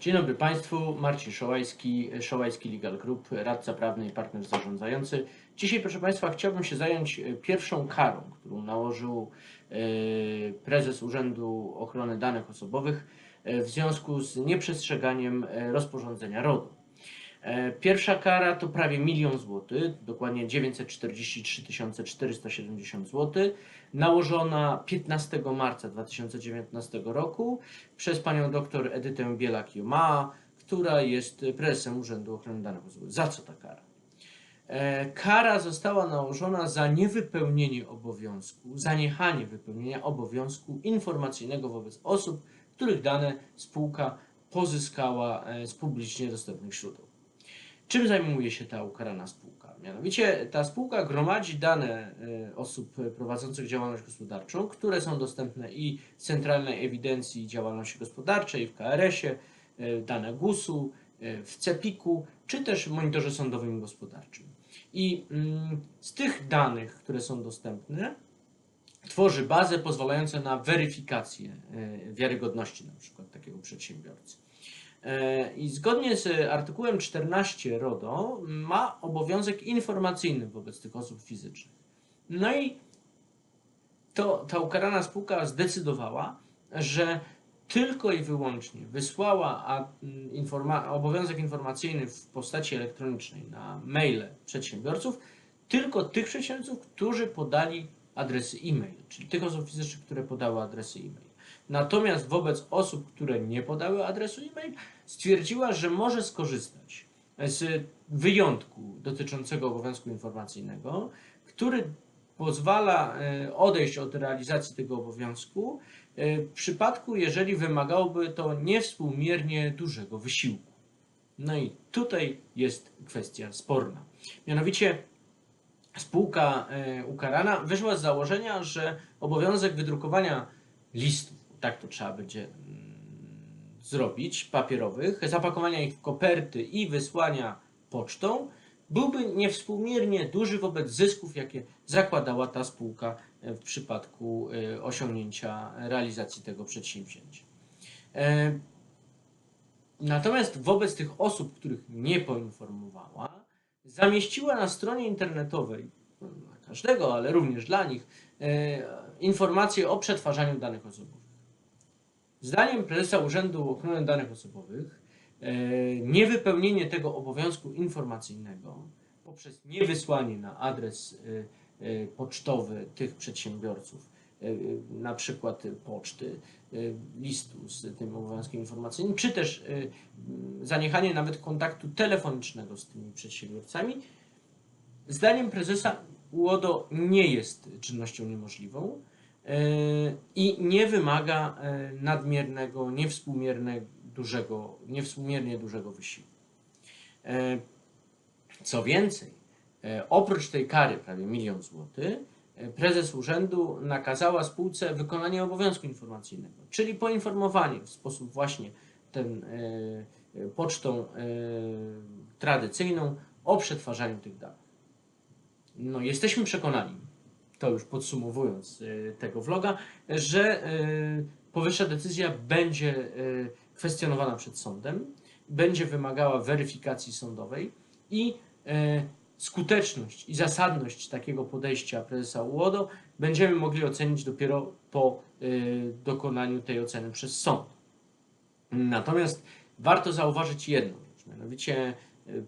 Dzień dobry Państwu, Marcin Szołajski, Szołajski Legal Group, radca prawny i partner zarządzający. Dzisiaj, proszę Państwa, chciałbym się zająć e, pierwszą karą, którą nałożył e, prezes Urzędu Ochrony Danych Osobowych e, w związku z nieprzestrzeganiem rozporządzenia RODO. E, Pierwsza kara to prawie milion złotych, dokładnie 943 470 zł, nałożona 15 marca 2019 roku przez panią dr Edytę Bielak-Joma, która jest prezesem Urzędu Ochrony Danych Osobowych. Za co ta kara? E, Kara została nałożona za niewypełnienie obowiązku, zaniechanie wypełnienia obowiązku informacyjnego wobec osób, których dane spółka pozyskała e, z publicznie dostępnych źródeł. Czym zajmuje się ta ukarana spółka? Mianowicie ta spółka gromadzi dane e, osób prowadzących działalność gospodarczą, które są dostępne i w Centralnej Ewidencji Działalności Gospodarczej, w KRS-ie, e, dane GUS-u, e, w CEPIK-u, czy też w monitorze sądowym i gospodarczym. I mm, z tych danych, które są dostępne, tworzy bazę pozwalającą na weryfikację e, wiarygodności na przykład takiego przedsiębiorcy. E, I zgodnie z artykułem 14 RODO ma obowiązek informacyjny wobec tych osób fizycznych. No i to, ta ukarana spółka zdecydowała, że tylko i wyłącznie wysłała informa- obowiązek informacyjny w postaci elektronicznej na maile przedsiębiorców, tylko tych przedsiębiorców, którzy podali adresy e-mail, czyli tych osób fizycznych, które podały adresy e-mail. Natomiast wobec osób, które nie podały adresu e-mail, stwierdziła, że może skorzystać z wyjątku dotyczącego obowiązku informacyjnego, który pozwala e, odejść od realizacji tego obowiązku e, w przypadku, jeżeli wymagałoby to niewspółmiernie dużego wysiłku. No i tutaj jest kwestia sporna. Mianowicie spółka e, ukarana wyszła z założenia, że obowiązek wydrukowania listów, tak to trzeba będzie mm, zrobić, papierowych, zapakowania ich w koperty i wysłania pocztą, byłby niewspółmiernie duży wobec zysków, jakie zakładała ta spółka e, w przypadku e, osiągnięcia realizacji tego przedsięwzięcia. E, Natomiast wobec tych osób, których nie poinformowała, zamieściła na stronie internetowej, no, dla każdego, ale również dla nich, informacje o przetwarzaniu danych osobowych. Zdaniem prezesa Urzędu Ochrony Danych Osobowych e, niewypełnienie tego obowiązku informacyjnego poprzez niewysłanie na adres e, e, pocztowy tych przedsiębiorców, na przykład poczty, listu z tym obowiązkiem informacyjnym, czy też zaniechanie nawet kontaktu telefonicznego z tymi przedsiębiorcami, zdaniem prezesa UODO nie jest czynnością niemożliwą i nie wymaga e, nadmiernego, niewspółmiernie dużego, niewspółmiernie dużego wysiłku. E, Co więcej, e, oprócz tej kary prawie milion złotych, e, prezes urzędu nakazała spółce wykonanie obowiązku informacyjnego, czyli poinformowanie w sposób właśnie ten e, e, pocztą e, tradycyjną o przetwarzaniu tych danych. No, jesteśmy przekonani, to już podsumowując e, tego vloga, że e, powyższa decyzja będzie e, kwestionowana przed sądem, będzie wymagała weryfikacji sądowej i skuteczność i zasadność takiego podejścia prezesa UODO będziemy mogli ocenić dopiero po dokonaniu tej oceny przez sąd. Natomiast warto zauważyć jedną rzecz, mianowicie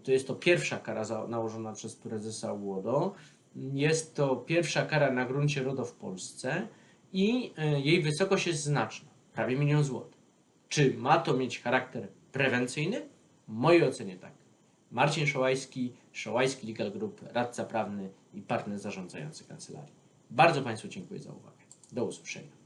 to jest to pierwsza kara nałożona przez prezesa UODO. Jest to pierwsza kara na gruncie RODO w Polsce i e, jej wysokość jest znaczna, prawie milion złotych. Czy ma to mieć charakter prewencyjny? W mojej ocenie tak. Marcin Szołajski, Szołajski Legal Group, radca prawny i partner zarządzający kancelarii. Bardzo Państwu dziękuję za uwagę. Do usłyszenia.